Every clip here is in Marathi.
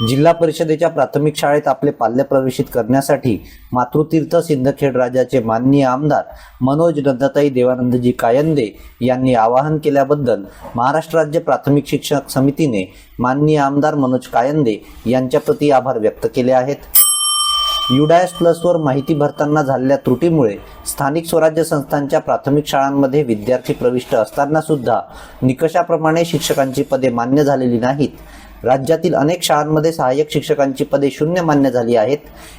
जिल्हा परिषदेच्या प्राथमिक शाळेत आपले पाल्य प्रवेशित करण्यासाठी मातृतीर्थ सिंदखेड राजाचे माननीय आमदार मनोज नंदताई देवानंदजी कायंदे यांनी आवाहन केल्याबद्दल महाराष्ट्र राज्य प्राथमिक शिक्षक समितीने माननीय आमदार मनोज कायंदे यांच्या प्रती आभार व्यक्त केले आहेत. युडायस प्लसवर माहिती भरताना झालेल्या त्रुटीमुळे स्थानिक स्वराज्य संस्थांच्या प्राथमिक शाळांमध्ये विद्यार्थी प्रविष्ट असताना सुद्धा निकषाप्रमाणे शिक्षकांची पदे मान्य झालेली नाहीत. राज्यातील अनेक शाळांमध्ये सहाय्यक शिक्षकांची पदे शून्य मान्य झाली आहेत.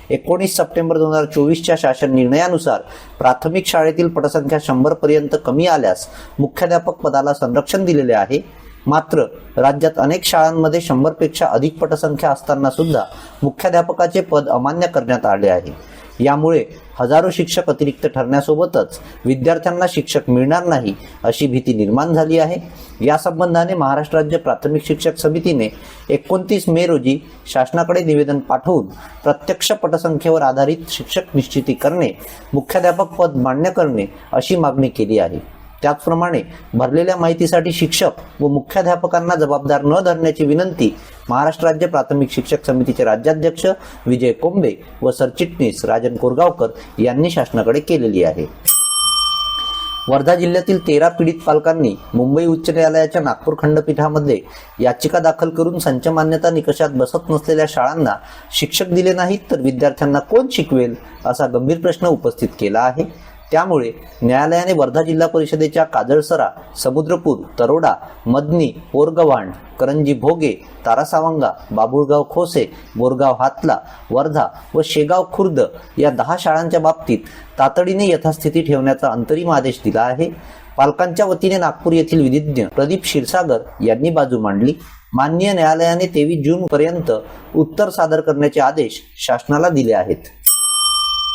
एकोणीस सप्टेंबर दोन हजार चोवीसच्या शासन निर्णयानुसार प्राथमिक शाळेतील पटसंख्या शंभर पर्यंत कमी आल्यास मुख्याध्यापक पदाला संरक्षण दिलेले आहे. मात्र राज्यात अनेक शाळांमध्ये शंभरपेक्षा अधिक पटसंख्या असताना सुद्धा मुख्याध्यापकाचे पद अमान्य करण्यात आले आहे. यामुळे हजारो शिक्षक अतिरिक्त ठरण्यासोबतच विद्यार्थ्यांना शिक्षक मिळणार नाही अशी भीती निर्माण झाली आहे. या संबंधाने महाराष्ट्र राज्य प्राथमिक शिक्षक समितीने एकोणतीस मे रोजी शासनाकडे निवेदन पाठवून प्रत्यक्ष पटसंख्येवर आधारित शिक्षक निश्चिती करणे मुख्याध्यापक पद मान्य करणे अशी मागणी केली आहे. त्याचप्रमाणे भरलेल्या माहितीसाठी शिक्षक व मुख्याध्यापकांना जबाबदार न धरण्याची विनंती महाराष्ट्र राज्य प्राथमिक शिक्षक समितीचे राज्याध्यक्ष विजय कोंबे व सरचिटणीस राजन कोरगावकर यांनी शासनाकडे केलेली आहे. वर्धा जिल्ह्यातील तेरा पीडित पालकांनी मुंबई उच्च न्यायालयाच्या नागपूर खंडपीठामध्ये याचिका दाखल करून संच मान्यता निकषात बसत नसलेल्या शाळांना शिक्षक दिले नाहीत तर विद्यार्थ्यांना कोण शिकवेल असा गंभीर प्रश्न उपस्थित केला आहे. त्यामुळे न्यायालयाने वर्धा जिल्हा परिषदेच्या काजळसरा समुद्रपूर तरोडा मदनी पोरगव्हाण करंजी भोगे तारासावंगा बाबुळगाव खोसे बोरगाव हातला वर्धा व शेगाव खुर्द या दहा शाळांच्या बाबतीत तातडीने यथास्थिती ठेवण्याचा अंतरिम आदेश दिला आहे. पालकांच्या वतीने नागपूर येथील विधिज्ञ प्रदीप क्षीरसागर यांनी बाजू मांडली. माननीय न्यायालयाने तेवीस जून पर्यंत उत्तर सादर करण्याचे आदेश शासनाला दिले आहेत.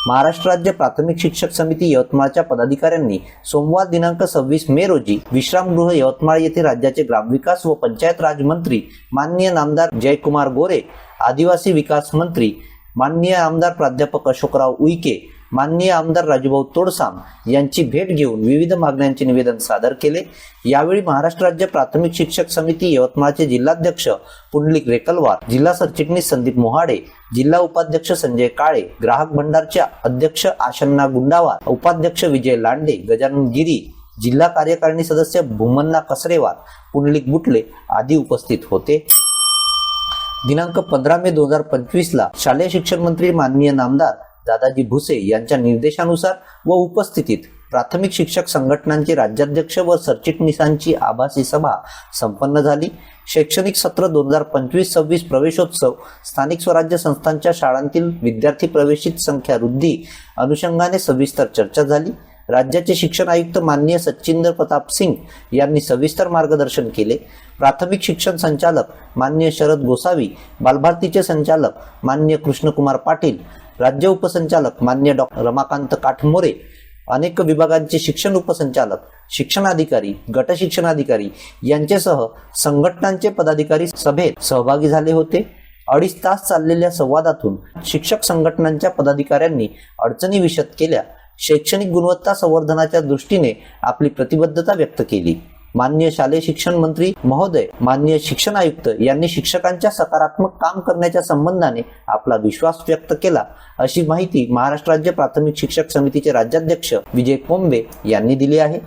महाराष्ट्र राज्य प्राथमिक शिक्षक समिती यवतमाळच्या पदाधिकाऱ्यांनी सोमवार दिनांक सव्वीस मे रोजी विश्रामगृह यवतमाळ येथे राज्याचे ग्रामविकास व पंचायत राज मंत्री माननीय नामदार जयकुमार गोरे आदिवासी विकास मंत्री माननीय आमदार प्राध्यापक अशोकराव उईके माननीय आमदार राजूभाऊ तोडसाम यांची भेट घेऊन विविध मागण्यांचे निवेदन सादर केले. यावेळी महाराष्ट्र राज्य प्राथमिक शिक्षक समिती यवतमाळचे जिल्हाध्यक्ष पुंडलिक रेकलवार जिल्हा सरचिटणीस संदीप मोहाडे जिल्हा उपाध्यक्ष संजय काळे ग्राहक भंडारच्या अध्यक्ष आशन्ना गुंडावार उपाध्यक्ष विजय लांडे गजानन गिरी जिल्हा कार्यकारिणी सदस्य भूमन्ना कसरेवार पुंडलिक बुटले आदी उपस्थित होते. दिनांक पंधरा मे दोन हजार पंचवीसला शालेय शिक्षण मंत्री माननीय नामदार दादाजी भुसे यांच्या निर्देशानुसार व उपस्थितीत प्राथमिक शिक्षक संघटनांचे राज्याध्यक्ष व सरचिटणीसांची आभासी सभा संपन्न झाली. शैक्षणिक सत्र दोन हजार पंचवीस सव्वीस प्रवेशोत्सव स्थानिक स्वराज्य संस्थांच्या शाळांतील विद्यार्थी प्रवेशित संख्या वृद्धी अनुषंगाने सविस्तर चर्चा झाली. राज्याचे शिक्षण आयुक्त माननीय सच्चिंद्र प्रताप सिंग यांनी सविस्तर मार्गदर्शन केले. प्राथमिक शिक्षण संचालक माननीय शरद गोसावी बालभारतीचे संचालक माननीय कृष्णकुमार पाटील राज्य उपसंचालक मान्य डॉक्टर रमाकांत काठमोरे अनेक विभागांचे शिक्षण उपसंचालक शिक्षणाधिकारी गट शिक्षणाधिकारी यांच्यासह संघटनांचे पदाधिकारी सभेत सहभागी झाले होते. अडीच तास चाललेल्या संवादातून शिक्षक संघटनांच्या पदाधिकाऱ्यांनी अडचणी विशद केल्या. शैक्षणिक गुणवत्ता संवर्धनाच्या दृष्टीने आपली प्रतिबद्धता व्यक्त केली. मान्य शालेय शिक्षण मंत्री महोदय मान्य शिक्षण आयुक्त यांनी शिक्षकांच्या सकारात्मक काम करण्याच्या संबंधाने आपला विश्वास व्यक्त केला. अशी माहिती महाराष्ट्र राज्य प्राथमिक शिक्षक समितीचे राज्याध्यक्ष विजय कोंबे यांनी दिली आहे.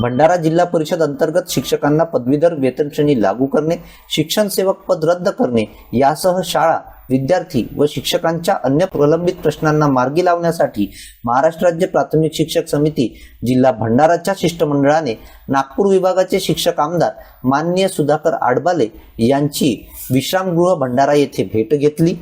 भंडारा जिल्हा परिषद अंतर्गत शिक्षकांना पदवीधर वेतनश्रेणी लागू करणे शिक्षण सेवक पद रद्द करणे यासह शाळा विद्यार्थी व शिक्षकांच्या अन्य प्रलंबित प्रश्नांना मार्गी लावण्यासाठी महाराष्ट्र राज्य प्राथमिक शिक्षक समिती जिल्हा भंडाराच्या शिष्टमंडळाने नागपूर विभागाचे शिक्षक आमदार माननीय सुधाकर आडबाले यांची विश्रामगृह भंडारा येथे भेट घेतली.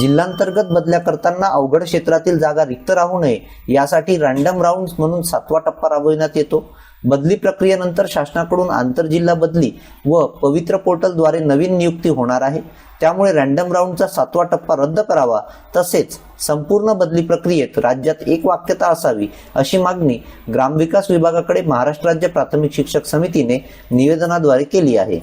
जिल्हांतर्गत बदल्या करताना अवघड क्षेत्रातील जागा रिक्त राहू नये यासाठी रँडम राऊंड म्हणून सातवा टप्पा राबविण्यात येतो. बदली प्रक्रियेनंतर शासनाकडून आंतरजिल्हा बदली व पवित्र पोर्टलद्वारे नवीन नियुक्ती होणार आहे. त्यामुळे रँडम राऊंडचा सातवा टप्पा रद्द करावा. तसेच संपूर्ण बदली प्रक्रियेत राज्यात एक वाक्यता असावी अशी मागणी ग्रामविकास विभागाकडे महाराष्ट्र राज्य प्राथमिक शिक्षक समितीने निवेदनाद्वारे केली आहे.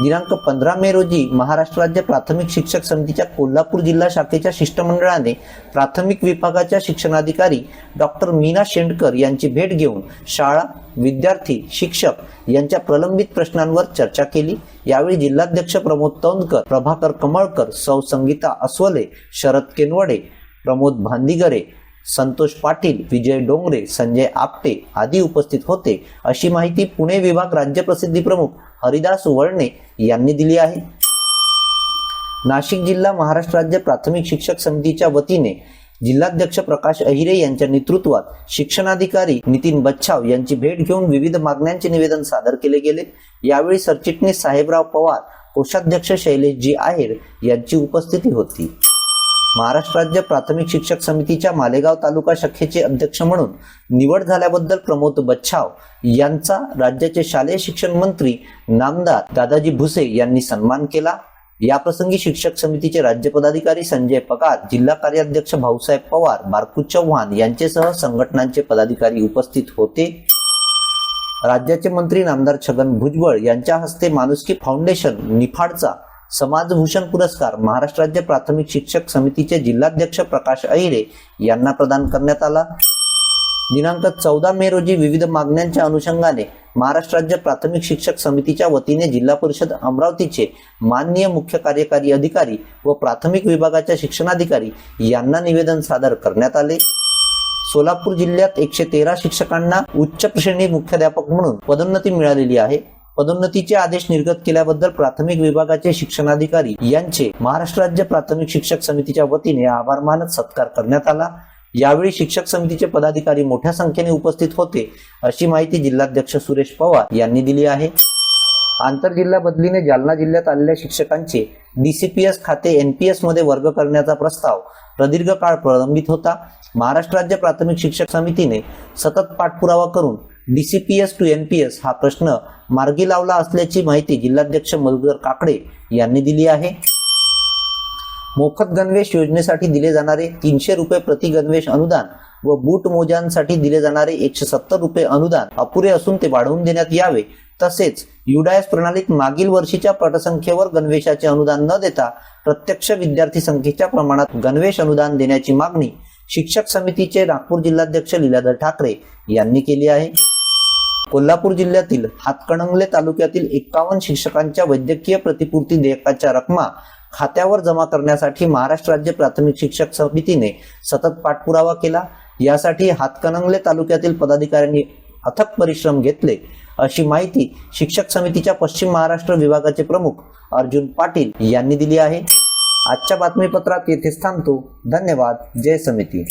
दिनांक पंधरा मे रोजी महाराष्ट्र राज्य प्राथमिक शिक्षक समितीच्या कोल्हापूर जिल्हा शाखेच्या शिष्टमंडळाने प्राथमिक विभागाच्या शिक्षणाधिकारी डॉक्टर मीना शेंडकर यांची भेट घेऊन शाळा विद्यार्थी शिक्षक यांच्या प्रलंबित प्रश्नांवर चर्चा केली. यावेळी जिल्हाध्यक्ष प्रमोद तौंदकर प्रभाकर कमळकर सौ संगीता अस्वले शरद केनवडे प्रमोद भांदिगरे संतोष पाटील विजय डोंगरे संजय आपटे आदी उपस्थित होते. अशी माहिती पुणे विभाग राज्य प्रसिद्धी प्रमुख हरिदास वळणे यांनी दिली आहे. नाशिक जिल्हा महाराष्ट्र राज्य प्राथमिक शिक्षक समितीच्या वतीने जिल्हाध्यक्ष प्रकाश अहिरे यांच्या नेतृत्वात शिक्षणाधिकारी नितीन बच्छाव यांची भेट घेऊन विविध मागण्यांचे निवेदन सादर केले गेले. यावेळी सरचिटणीस साहेबराव पवार कोषाध्यक्ष शैलेश जी आहेर यांची उपस्थिती होती. महाराष्ट्र राज्य प्राथमिक शिक्षक समितीच्या मालेगाव तालुका शाखेचे अध्यक्ष म्हणून निवड झाल्याबद्दल प्रमोद बच्छाव यांचा राज्याचे शालेय शिक्षण मंत्री नामदार दादाजी भुसे यांनी सन्मान केला. याप्रसंगी शिक्षक समितीचे राज्य पदाधिकारी संजय पगार जिल्हा कार्याध्यक्ष भाऊसाहेब पवार बारकू चव्हाण यांचेसह संघटनांचे पदाधिकारी उपस्थित होते. राज्याचे मंत्री नामदार छगन भुजबळ यांच्या हस्ते माणुसकी फाउंडेशन निफाडचा समाजभूषण पुरस्कार महाराष्ट्र राज्य प्राथमिक शिक्षक समितीचे जिल्हाध्यक्ष प्रकाश अहिरे यांना प्रदान करण्यात आला. दिनांक चौदा मे रोजी विविध मागण्यांच्या अनुषंगाने महाराष्ट्र राज्य प्राथमिक शिक्षक समितीच्या वतीने जिल्हा परिषद अमरावतीचे माननीय मुख्य कार्यकारी अधिकारी व प्राथमिक विभागाच्या शिक्षणाधिकारी यांना निवेदन सादर करण्यात आले. सोलापूर जिल्ह्यात एकशे तेरा शिक्षकांना उच्च श्रेणी मुख्याध्यापक म्हणून पदोन्नती मिळालेली आहे. पदोन्नतीचे आदेश निर्गत केल्याबद्दल प्राथमिक विभागाचे शिक्षणाधिकारी यांचे महाराष्ट्र राज्य प्राथमिक शिक्षक समितीच्या वतीने आभार मानत सत्कार करण्यात आला. यावेळी शिक्षक समितीचे पदाधिकारी मोठ्या संख्येने उपस्थित होते अशी माहिती जिल्हाध्यक्ष सुरेश पवार यांनी दिली आहे. आंतरजिल्हा बदलीने जालना जिल्ह्यात आलेल्या शिक्षकांचे डीसीपीएस खाते एनपीएसमध्ये वर्ग करण्याचा प्रस्ताव प्रदीर्घ काळ प्रलंबित होता. महाराष्ट्र राज्य प्राथमिक शिक्षक समितीने सतत पाठपुरावा करून डीसीपीएस टू एनपीएस हा प्रश्न मार्गी लावला असल्याची माहिती जिल्हाध्यक्ष मधुकर काकडे यांनी दिली आहे. मोफत गणवेश योजनेसाठी दिले जाणारे तीनशे रुपये प्रति गणवेश अनुदान व बूट मोजांसाठी दिले जाणारे एकशे सत्तर रुपये अनुदान अपुरे असून ते वाढवून देण्यात यावे. तसेच युडायस प्रणालीत मागील वर्षीच्या पटसंख्येवर गणवेशाचे अनुदान न देता प्रत्यक्ष विद्यार्थी संख्येच्या प्रमाणात गणवेश अनुदान देण्याची मागणी शिक्षक समितीचे नागपूर जिल्हाध्यक्ष लीलाधर ठाकरे यांनी केली आहे. कोल्हापूर जिल्ह्यातील हातकणंगले तालुक्यातील एकावन्न शिक्षकांच्या वैद्यकीय प्रतिपूर्ती देयकाच्या रकमा खात्यावर जमा करण्यासाठी महाराष्ट्र राज्य प्राथमिक शिक्षक समितीने सतत पाठपुरावा केला. यासाठी हातकणंगले तालुक्यातील पदाधिकाऱ्यांनी अथक परिश्रम घेतले. अशी माहिती शिक्षक समितीच्या पश्चिम महाराष्ट्र विभागाचे प्रमुख अर्जुन पाटील यांनी दिली आहे. आजच्या बातमीपत्रात येथेच थांबतो. धन्यवाद. जय समिती.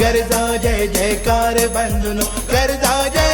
गरजा जय जयकार बंधुनो. गरजा जय